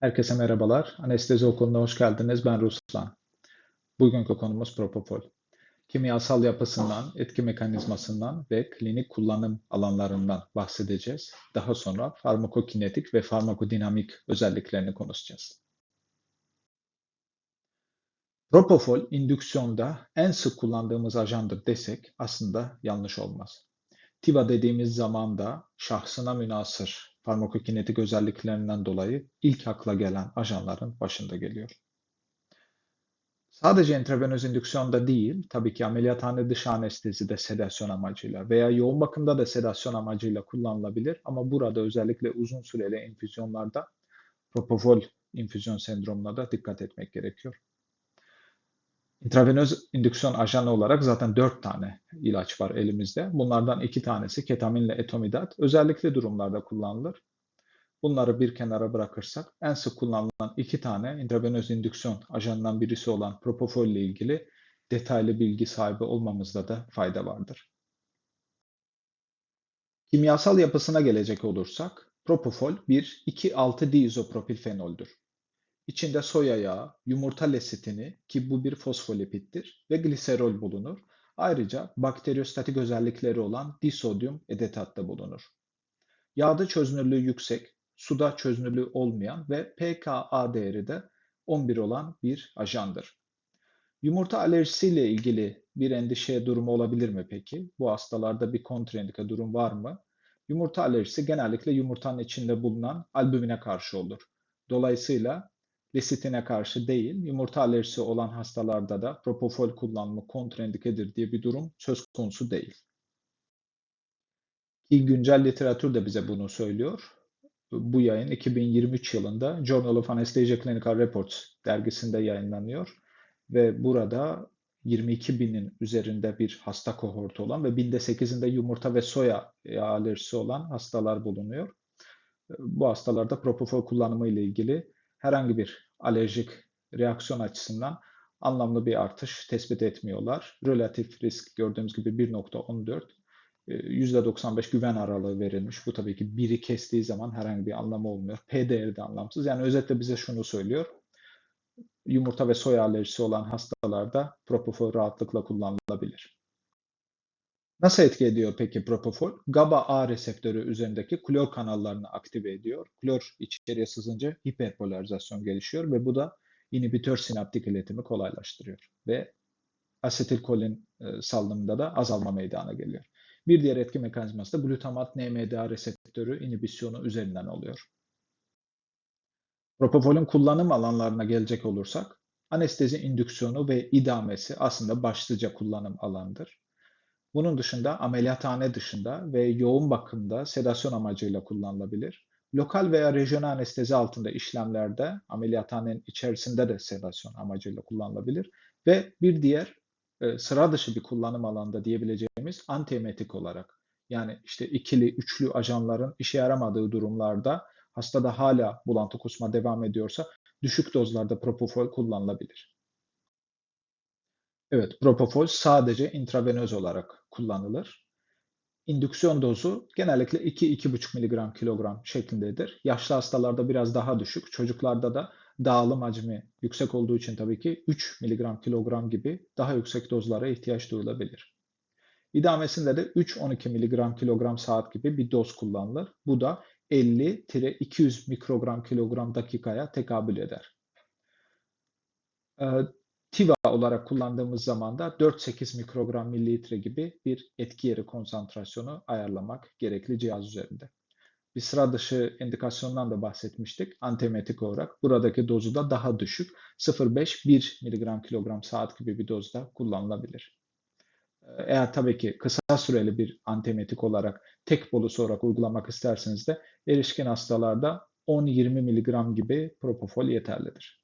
Herkese merhabalar. Anestezi okuluna hoş geldiniz. Ben Ruslan. Bugünkü konumuz propofol. Kimyasal yapısından, etki mekanizmasından ve klinik kullanım alanlarından bahsedeceğiz. Daha sonra farmakokinetik ve farmakodinamik özelliklerini konuşacağız. Propofol indüksiyonda en sık kullandığımız ajandır desek aslında yanlış olmaz. TIVA dediğimiz zaman da şahsına münasır farmakokinetik özelliklerinden dolayı ilk akla gelen ajanların başında geliyor. Sadece intravenöz indüksiyonda değil, tabii ki ameliyathane dışı anestezide sedasyon amacıyla veya yoğun bakımda da sedasyon amacıyla kullanılabilir ama burada özellikle uzun süreli infüzyonlarda propofol infüzyon sendromuna da dikkat etmek gerekiyor. İntravenöz indüksiyon ajanı olarak zaten 4 tane ilaç var elimizde. Bunlardan 2 tanesi ketaminle etomidat özellikle durumlarda kullanılır. Bunları bir kenara bırakırsak en sık kullanılan 2 tane intravenöz indüksiyon ajanından birisi olan propofol ile ilgili detaylı bilgi sahibi olmamızda da fayda vardır. Kimyasal yapısına gelecek olursak propofol bir 2,6-diizopropilfenoldür. İçinde soya yağı, yumurta lesitini ki bu bir fosfolipittir ve gliserol bulunur. Ayrıca bakteriyostatik özellikleri olan disodyum edetat da bulunur. Yağda çözünürlüğü yüksek, suda çözünürlüğü olmayan ve pKa değeri de 11 olan bir ajandır. Yumurta alerjisiyle ilgili bir endişe durumu olabilir mi peki? Bu hastalarda bir kontraindika durum var mı? Yumurta alerjisi genellikle yumurtanın içinde bulunan albümine karşı olur. Dolayısıyla lesitine karşı değil, yumurta alerjisi olan hastalarda da propofol kullanımı kontraindikedir diye bir durum söz konusu değil. Ki güncel literatür de bize bunu söylüyor. Bu yayın 2023 yılında Journal of Anesthesia Clinical Reports dergisinde yayınlanıyor ve burada 22 binin üzerinde bir hasta kohortu olan ve binde 8'inde yumurta ve soya alerjisi olan hastalar bulunuyor. Bu hastalarda propofol kullanımı ile ilgili herhangi bir alerjik reaksiyon açısından anlamlı bir artış tespit etmiyorlar. Relatif risk gördüğümüz gibi 1.14, %95 güven aralığı verilmiş. Bu tabii ki biri kestiği zaman herhangi bir anlamı olmuyor. P değeri de anlamsız. Yani özetle bize şunu söylüyor. Yumurta ve soya alerjisi olan hastalarda propofol rahatlıkla kullanılabilir. Nasıl etki ediyor peki propofol? GABA A reseptörü üzerindeki klor kanallarını aktive ediyor. Klor içeriye sızınca hiperpolarizasyon gelişiyor ve bu da inhibitör sinaptik iletimi kolaylaştırıyor ve asetilkolin salınımında da azalma meydana geliyor. Bir diğer etki mekanizması da glutamat NMDA reseptörü inhibisyonu üzerinden oluyor. Propofolün kullanım alanlarına gelecek olursak, anestezi indüksiyonu ve idamesi aslında başlıca kullanım alandır. Bunun dışında ameliyathane dışında ve yoğun bakımda sedasyon amacıyla kullanılabilir. Lokal veya rejyonel anestezi altında işlemlerde ameliyathanenin içerisinde de sedasyon amacıyla kullanılabilir. Ve bir diğer e, sıra dışı bir kullanım alanında diyebileceğimiz antiemetik olarak. Yani işte ikili, üçlü ajanların işe yaramadığı durumlarda hastada hala bulantı kusma devam ediyorsa düşük dozlarda propofol kullanılabilir. Evet, propofol sadece intravenöz olarak kullanılır. İndüksiyon dozu genellikle 2-2,5 mg kilogram şeklindedir. Yaşlı hastalarda biraz daha düşük, çocuklarda da dağılım hacmi yüksek olduğu için tabii ki 3 mg kilogram gibi daha yüksek dozlara ihtiyaç duyulabilir. İdamesinde de 3-12 mg kilogram saat gibi bir doz kullanılır. Bu da 50-200 mikrogram kilogram dakikaya tekabül eder. TIVA olarak kullandığımız zaman da 4-8 mikrogram mililitre gibi bir etki yeri konsantrasyonu ayarlamak gerekli cihaz üzerinde. Bir sıra dışı indikasyondan da bahsetmiştik antiemetik olarak. Buradaki dozu da daha düşük 0,5-1 mg kilogram saat gibi bir dozda kullanılabilir. Eğer tabii ki kısa süreli bir antiemetik olarak tek bolus olarak uygulamak isterseniz de erişkin hastalarda 10-20 mg gibi propofol yeterlidir.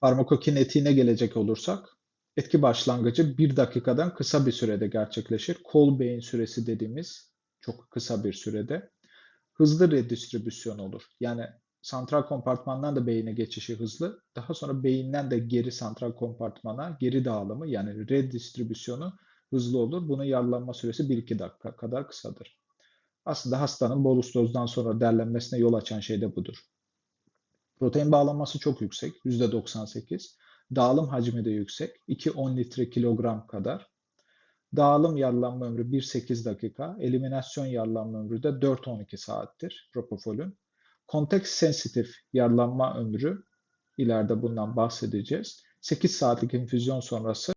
Farmakokinetiğine gelecek olursak, etki başlangıcı bir dakikadan kısa bir sürede gerçekleşir. Kol beyin süresi dediğimiz çok kısa bir sürede hızlı redistribüsyon olur. Yani santral kompartmandan da beyine geçişi hızlı. Daha sonra beyinden de geri santral kompartmana geri dağılımı yani redistribüsyonu hızlı olur. Bunun yarılanma süresi 1-2 dakika kadar kısadır. Aslında hastanın bolus dozdan sonra derlenmesine yol açan şey de budur. Protein bağlanması çok yüksek, %98. Dağılım hacmi de yüksek, 2-10 litre kilogram kadar. Dağılım yarılanma ömrü 1-8 dakika, eliminasyon yarılanma ömrü de 4-12 saattir propofolün. Konteks sensitif yarılanma ömrü, ileride bundan bahsedeceğiz. 8 saatlik infüzyon sonrası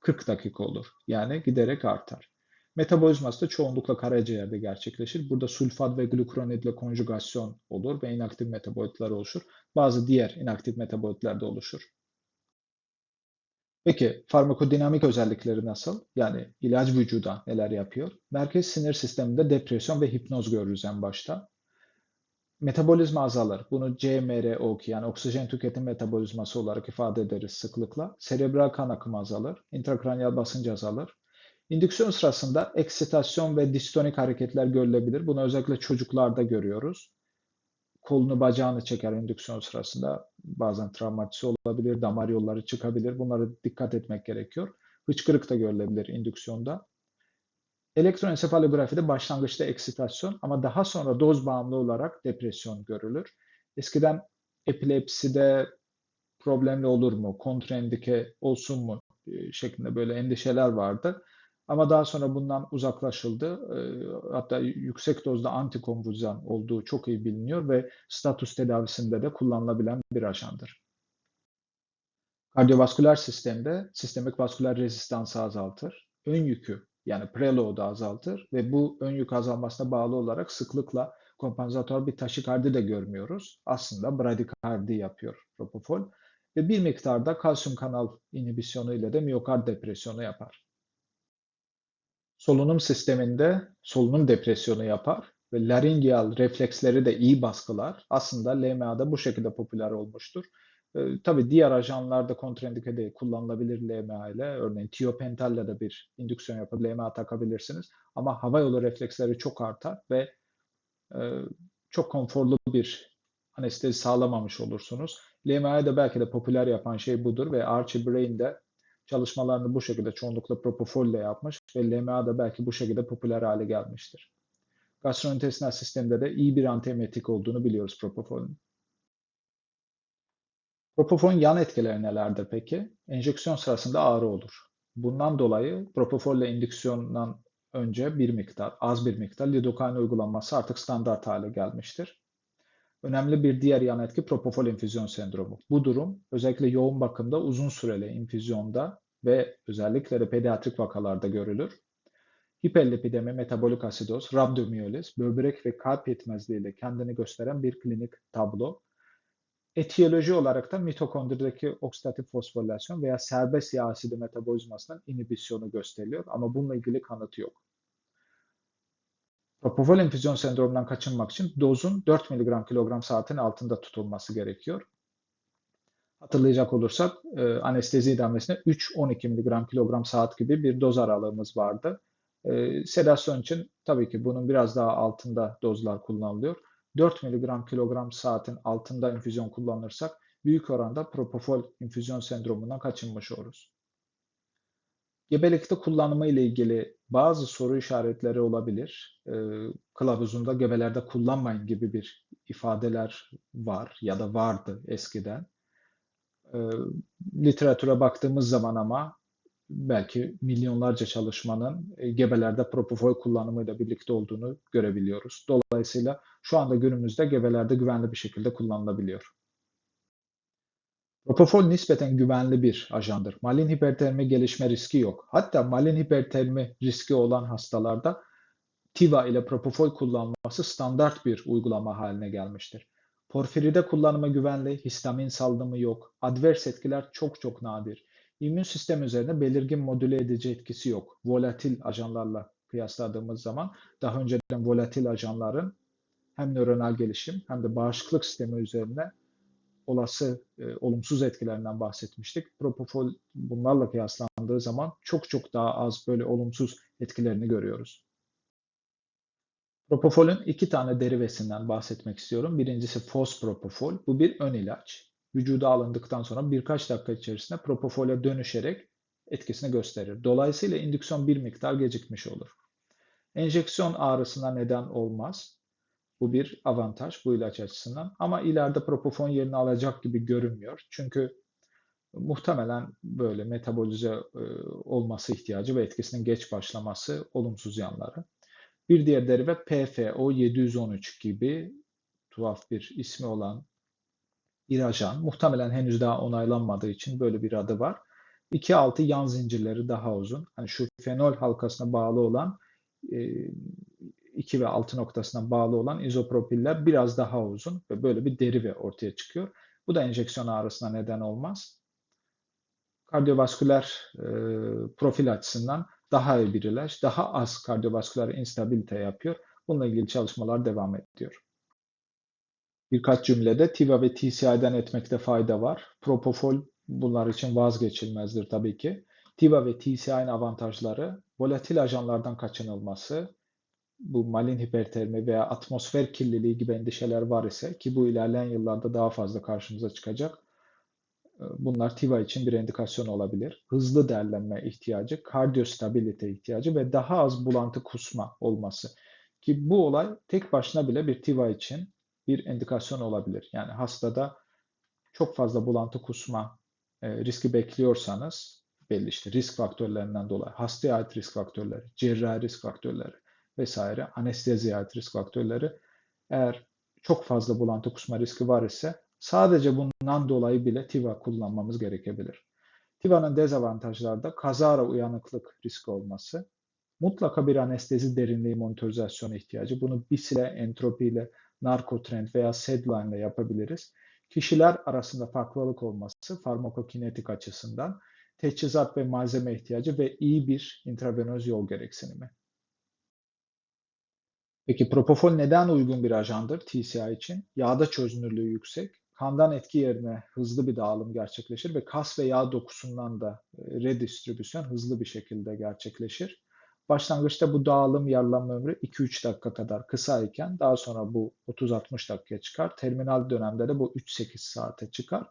40 dakika olur. Yani giderek artar. Metabolizması da çoğunlukla karaciğerde gerçekleşir. Burada sulfat ve glukuronidle konjugasyon olur ve inaktif metabolitler oluşur. Bazı diğer inaktif metabolitler de oluşur. Peki farmakodinamik özellikleri nasıl? Yani ilaç vücuda neler yapıyor? Merkez sinir sisteminde depresyon ve hipnoz görürüz en başta. Metabolizma azalır. Bunu CMRO2 yani oksijen tüketim metabolizması olarak ifade ederiz sıklıkla. Serebral kan akımı azalır. Intrakraniyal basınç azalır. İndüksiyon sırasında eksitasyon ve distonik hareketler görülebilir. Bunu özellikle çocuklarda görüyoruz. Kolunu bacağını çeker indüksiyon sırasında. Bazen travmatize olabilir, damar yolları çıkabilir. Bunlara dikkat etmek gerekiyor. Hıçkırık da görülebilir indüksiyonda. Elektroensefalografide başlangıçta eksitasyon ama daha sonra doz bağımlı olarak depresyon görülür. Eskiden epilepside problemli olur mu, kontraindike olsun mu şeklinde böyle endişeler vardı. Ama daha sonra bundan uzaklaşıldı. E, hatta yüksek dozda antikonvulsant olduğu çok iyi biliniyor ve status tedavisinde de kullanılabilen bir ajandır. Kardiyovasküler sistemde sistemik vasküler rezistansı azaltır. Ön yükü yani preload'u azaltır ve bu ön yük azalmasına bağlı olarak sıklıkla kompansator bir taşikardi de görmüyoruz. Aslında bradikardi yapıyor propofol ve bir miktarda kalsiyum kanal inhibisyonu ile de miyokard depresyonu yapar. Solunum sisteminde solunum depresyonu yapar ve laringeal refleksleri de iyi baskılar. Aslında LMA'da bu şekilde popüler olmuştur. E, tabii diğer ajanlarda kontraindike değil kullanılabilir LMA ile. Örneğin tiopental de bir indüksiyon yapıp LMA takabilirsiniz. Ama hava yolu refleksleri çok artar ve e, çok konforlu bir anestezi sağlamamış olursunuz. LMA'yı da belki de popüler yapan şey budur ve Archie Brain de çalışmalarını bu şekilde çoğunlukla propofol ile yapmış ve LMA da belki bu şekilde popüler hale gelmiştir. Gastrointestinal sistemde de iyi bir antiemetik olduğunu biliyoruz propofolün. Propofolün yan etkileri nelerdir peki? Enjeksiyon sırasında ağrı olur. Bundan dolayı propofol ile indüksiyondan önce bir miktar, az bir miktar lidokain uygulanması artık standart hale gelmiştir. Önemli bir diğer yan etki propofol infüzyon sendromu. Bu durum özellikle yoğun bakımda uzun süreli infüzyonda ve özellikle de pediatrik vakalarda görülür. Hiperlipidemi, metabolik asidoz, rabdomiyoliz, böbrek ve kalp yetmezliği ile kendini gösteren bir klinik tablo. Etiyoloji olarak da mitokondrideki oksidatif fosforilasyon veya serbest yağ asidi metabolizmasının inhibisyonu gösteriliyor ama bununla ilgili kanıtı yok. Propofol enfüzyon sendromundan kaçınmak için dozun 4 mg kilogram saatin altında tutulması gerekiyor. Hatırlayacak olursak e, anestezi idamesinde 3-12 mg kilogram saat gibi bir doz aralığımız vardı. E, sedasyon için tabii ki bunun biraz daha altında dozlar kullanılıyor. 4 mg kilogram saatin altında infüzyon kullanırsak büyük oranda propofol infüzyon sendromundan kaçınmış oluruz. Gebelikte kullanımı ile ilgili bazı soru işaretleri olabilir. E, kılavuzunda gebelerde kullanmayın gibi bir ifadeler var ya da vardı eskiden. E, literatüre baktığımız zaman ama belki milyonlarca çalışmanın e, gebelerde propofol kullanımıyla birlikte olduğunu görebiliyoruz. Dolayısıyla şu anda günümüzde gebelerde güvenli bir şekilde kullanılabiliyor. Propofol nispeten güvenli bir ajandır. Malin hipertermi gelişme riski yok. Hatta malin hipertermi riski olan hastalarda TIVA ile propofol kullanılması standart bir uygulama haline gelmiştir. Porfiride kullanımı güvenli, histamin salınımı yok, advers etkiler çok çok nadir. İmmün sistem üzerinde belirgin modüle edici etkisi yok. Volatil ajanlarla kıyasladığımız zaman daha önceden volatil ajanların hem nöronal gelişim hem de bağışıklık sistemi üzerine olası e, olumsuz etkilerinden bahsetmiştik. Propofol bunlarla kıyaslandığı zaman çok çok daha az böyle olumsuz etkilerini görüyoruz. Propofol'ün iki tane derivesinden bahsetmek istiyorum. Birincisi fospropofol. Bu bir ön ilaç. Vücuda alındıktan sonra birkaç dakika içerisinde propofole dönüşerek etkisini gösterir. Dolayısıyla indüksiyon bir miktar gecikmiş olur. Enjeksiyon ağrısına neden olmaz. Bu bir avantaj bu ilaç açısından. Ama ileride propofon yerini alacak gibi görünmüyor. Çünkü muhtemelen böyle metabolize e, olması ihtiyacı ve etkisinin geç başlaması olumsuz yanları. Bir diğer derive PFO 713 gibi tuhaf bir ismi olan bir ajan. Muhtemelen henüz daha onaylanmadığı için böyle bir adı var. 2-6 yan zincirleri daha uzun. Hani şu fenol halkasına bağlı olan 2 e, ve 6 noktasına bağlı olan izopropiller biraz daha uzun ve böyle bir derive ortaya çıkıyor. Bu da enjeksiyon ağrısına neden olmaz. Kardiyovasküler e, profil açısından daha iyi bir ilaç, daha az kardiyovasküler instabilite yapıyor. Bununla ilgili çalışmalar devam ediyor. Birkaç cümlede TIVA ve TCI'den etmekte fayda var. Propofol bunlar için vazgeçilmezdir tabii ki. TIVA ve TCI'nin avantajları volatil ajanlardan kaçınılması, bu malin hipertermi veya atmosfer kirliliği gibi endişeler var ise ki bu ilerleyen yıllarda daha fazla karşımıza çıkacak. E, bunlar TIVA için bir indikasyon olabilir. Hızlı derlenme ihtiyacı, kardiyostabilite ihtiyacı ve daha az bulantı kusma olması. Ki bu olay tek başına bile bir TIVA için bir indikasyon olabilir. Yani hastada çok fazla bulantı kusma e, riski bekliyorsanız belli işte risk faktörlerinden dolayı hastaya ait risk faktörleri, cerrahi risk faktörleri vesaire, anesteziye ait risk faktörleri eğer çok fazla bulantı kusma riski var ise sadece bundan dolayı bile TIVA kullanmamız gerekebilir. TIVA'nın dezavantajları da kazara uyanıklık riski olması, mutlaka bir anestezi derinliği monitorizasyonu ihtiyacı. Bunu BIS ile, entropi ile, narkotrend veya sedline ile yapabiliriz. Kişiler arasında farklılık olması farmakokinetik açısından teçhizat ve malzeme ihtiyacı ve iyi bir intravenöz yol gereksinimi. Peki propofol neden uygun bir ajandır TCI için? Yağda çözünürlüğü yüksek, kandan etki yerine hızlı bir dağılım gerçekleşir ve kas ve yağ dokusundan da e, redistribüsyon hızlı bir şekilde gerçekleşir. Başlangıçta bu dağılım yarılanma ömrü 2-3 dakika kadar kısa iken daha sonra bu 30-60 dakikaya çıkar. Terminal dönemde de bu 3-8 saate çıkar.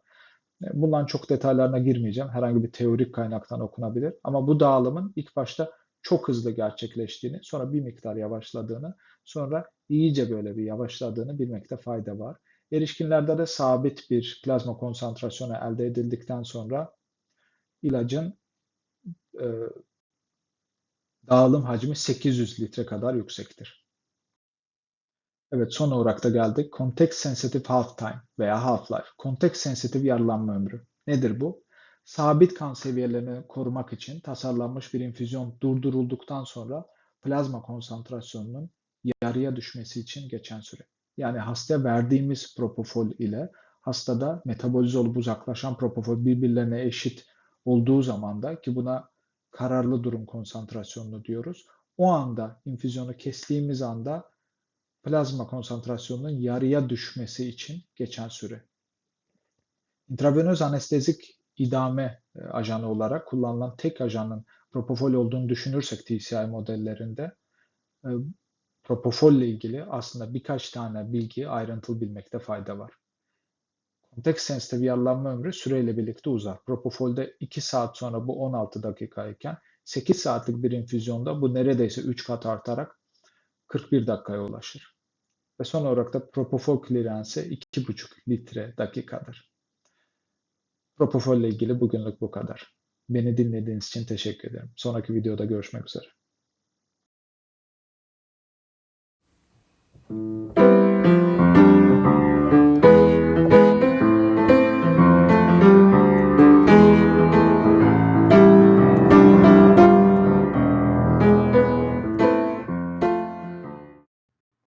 E, bundan çok detaylarına girmeyeceğim. Herhangi bir teorik kaynaktan okunabilir. Ama bu dağılımın ilk başta çok hızlı gerçekleştiğini, sonra bir miktar yavaşladığını, sonra iyice böyle bir yavaşladığını bilmekte fayda var. Erişkinlerde de sabit bir plazma konsantrasyonu elde edildikten sonra ilacın e, dağılım hacmi 800 litre kadar yüksektir. Evet son olarak da geldik. Context Sensitive Half Time veya Half-Life. Context Sensitive yarılanma ömrü. Nedir bu? Sabit kan seviyelerini korumak için tasarlanmış bir infüzyon durdurulduktan sonra plazma konsantrasyonunun yarıya düşmesi için geçen süre. Yani hasta verdiğimiz propofol ile hastada metabolize olup uzaklaşan propofol birbirlerine eşit olduğu zaman da ki buna kararlı durum konsantrasyonunu diyoruz. O anda infüzyonu kestiğimiz anda plazma konsantrasyonunun yarıya düşmesi için geçen süre. İntravenöz anestezik idame e, ajanı olarak kullanılan tek ajanın propofol olduğunu düşünürsek TCI modellerinde e, propofol ile ilgili aslında birkaç tane bilgi ayrıntılı bilmekte fayda var. Konteks sensitif yarılanma ömrü süreyle birlikte uzar. Propofol'de 2 saat sonra bu 16 dakika iken 8 saatlik bir infüzyonda bu neredeyse 3 kat artarak 41 dakikaya ulaşır. Ve son olarak da propofol kliransı 2,5 litre dakikadır. Propofol ile ilgili bugünlük bu kadar. Beni dinlediğiniz için teşekkür ederim. Sonraki videoda görüşmek üzere.